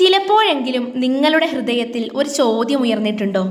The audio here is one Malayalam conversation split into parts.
ചിലപ്പോഴെങ്കിലും നിങ്ങളുടെ ഹൃദയത്തിൽ ഒരു ചോദ്യം ഉയർന്നിട്ടുണ്ടോ?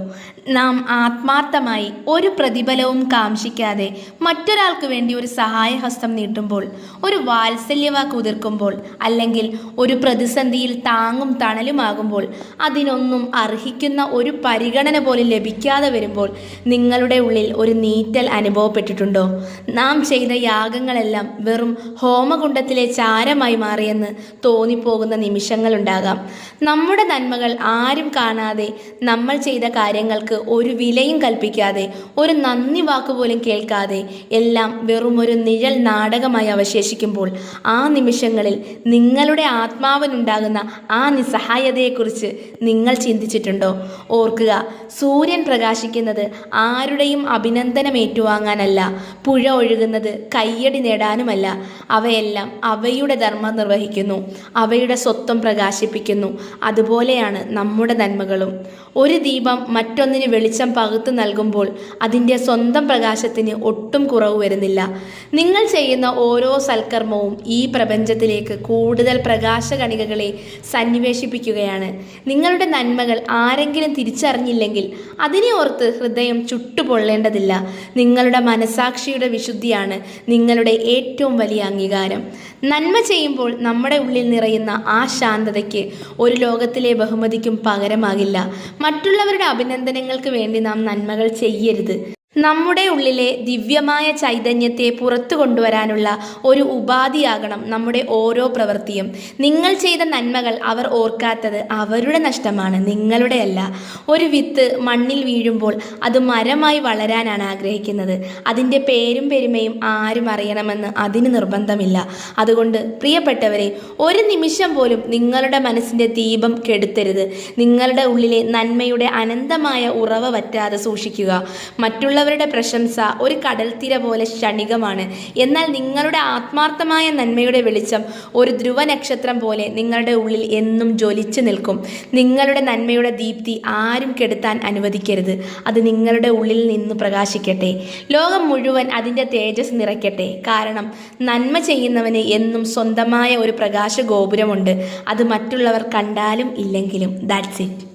നാം ആത്മാർത്ഥമായി ഒരു പ്രതിഫലവും കാംക്ഷിക്കാതെ മറ്റൊരാൾക്ക് വേണ്ടി ഒരു സഹായഹസ്തം നീട്ടുമ്പോൾ ഒരു വാത്സല്യവാക്ക് ഉതിർക്കുമ്പോൾ അല്ലെങ്കിൽ ഒരു പ്രതിസന്ധിയിൽ താങ്ങും തണലുമാകുമ്പോൾ അതിനൊന്നും അർഹിക്കുന്ന ഒരു പരിഗണന പോലും ലഭിക്കാതെ വരുമ്പോൾ നിങ്ങളുടെ ഉള്ളിൽ ഒരു നീറ്റൽ അനുഭവപ്പെട്ടിട്ടുണ്ടോ? നാം ചെയ്ത യാഗങ്ങളെല്ലാം വെറും ഹോമകുണ്ടത്തിലെ ചാരമായി മാറിയെന്ന് തോന്നിപ്പോകുന്ന നിമിഷങ്ങളുണ്ടാകാം. നമ്മുടെ നന്മകൾ ആരും കാണാതെ നമ്മൾ ചെയ്ത കാര്യങ്ങൾക്ക് ഒരു വിലയും കൽപ്പിക്കാതെ ഒരു നന്ദി വാക്ക് പോലും കേൾക്കാതെ എല്ലാം വെറുമൊരു നിഴൽ നാടകമായി അവശേഷിക്കുമ്പോൾ ആ നിമിഷങ്ങളിൽ നിങ്ങളുടെ ആത്മാവിനുണ്ടാകുന്ന ആ നിസ്സഹായതയെക്കുറിച്ച് നിങ്ങൾ ചിന്തിച്ചിട്ടുണ്ടോ? ഓർക്കുക സൂര്യൻ പ്രകാശിക്കുന്നത് ആരുടെയും അഭിനന്ദനം ഏറ്റുവാങ്ങാനല്ല പുഴ ഒഴുകുന്നത് കയ്യടി നേടാനുമല്ല. അവയെല്ലാം അവയുടെ ധർമ്മം നിർവഹിക്കുന്നു അവയുടെ സ്വത്വം പ്രകാശിപ്പിക്കുന്നു. അതുപോലെയാണ് നമ്മുടെ നന്മകളും. ഒരു ദീപം മറ്റൊന്നിന് വെളിച്ചം പകുത്തു നൽകുമ്പോൾ അതിന്റെ സ്വന്തം പ്രകാശത്തിന് ഒട്ടും കുറവ് വരുന്നില്ല. നിങ്ങൾ ചെയ്യുന്ന ഓരോ സൽക്കർമ്മവും ഈ പ്രപഞ്ചത്തിലേക്ക് കൂടുതൽ പ്രകാശകണികകളെ സന്നിവേശിപ്പിക്കുകയാണ്. നിങ്ങളുടെ നന്മകൾ ആരെങ്കിലും തിരിച്ചറിഞ്ഞില്ലെങ്കിൽ അതിനെ ഓർത്ത് ഹൃദയം ചുട്ടുപൊള്ളേണ്ടതില്ല. നിങ്ങളുടെ മനസാക്ഷിയുടെ വിശുദ്ധിയാണ് നിങ്ങളുടെ ഏറ്റവും വലിയ അംഗീകാരം. നന്മ ചെയ്യുമ്പോൾ നമ്മുടെ ഉള്ളിൽ നിറയുന്ന ആ ശാന്തതയ്ക്ക് ഒരു ലോകത്തിലെ ബഹുമതിക്കും പകരമാകില്ല. മറ്റുള്ളവരുടെ അഭിനന്ദനങ്ങൾക്ക് വേണ്ടി നാം നന്മകൾ ചെയ്യരുത്. നമ്മുടെ ഉള്ളിലെ ദിവ്യമായ ചൈതന്യത്തെ പുറത്തു കൊണ്ടുവരാനുള്ള ഒരു ഉപാധിയാകണം നമ്മുടെ ഓരോ പ്രവൃത്തിയും. നിങ്ങൾ ചെയ്ത നന്മകൾ അവർ ഓർക്കാത്തത് അവരുടെ നഷ്ടമാണ് നിങ്ങളുടെയല്ല. ഒരു വിത്ത് മണ്ണിൽ വീഴുമ്പോൾ അത് മരമായി വളരാനാണ് ആഗ്രഹിക്കുന്നത്. അതിന്റെ പേരും പെരുമയും ആരും അറിയണമെന്ന് അതിന് നിർബന്ധമില്ല. അതുകൊണ്ട് പ്രിയപ്പെട്ടവരെ ഒരു നിമിഷം പോലും നിങ്ങളുടെ മനസ്സിന്റെ ദീപം കെടുത്തരുത്. നിങ്ങളുടെ ഉള്ളിലെ നന്മയുടെ അനന്തമായ ഉറവ വറ്റാതെ സൂക്ഷിക്കുക. മറ്റുള്ളവരുടെ പ്രശംസ ഒരു കടൽത്തിര പോലെ ക്ഷണികമാണ്. എന്നാൽ നിങ്ങളുടെ ആത്മാർത്ഥമായ നന്മയുടെ വെളിച്ചം ഒരു ധ്രുവ നക്ഷത്രം പോലെ നിങ്ങളുടെ ഉള്ളിൽ എന്നും ജ്വലിച്ചു നിൽക്കും. നിങ്ങളുടെ നന്മയുടെ ദീപ്തി ആരും കെടുത്താൻ അനുവദിക്കരുത്. അത് നിങ്ങളുടെ ഉള്ളിൽ നിന്ന് പ്രകാശിക്കട്ടെ. ലോകം മുഴുവൻ അതിന്റെ തേജസ് നിറയ്ക്കട്ടെ. കാരണം നന്മ ചെയ്യുന്നവന് എന്നും സ്വന്തമായ ഒരു പ്രകാശ ഗോപുരമുണ്ട് അത് മറ്റുള്ളവർ കണ്ടാലും ഇല്ലെങ്കിലും. That's it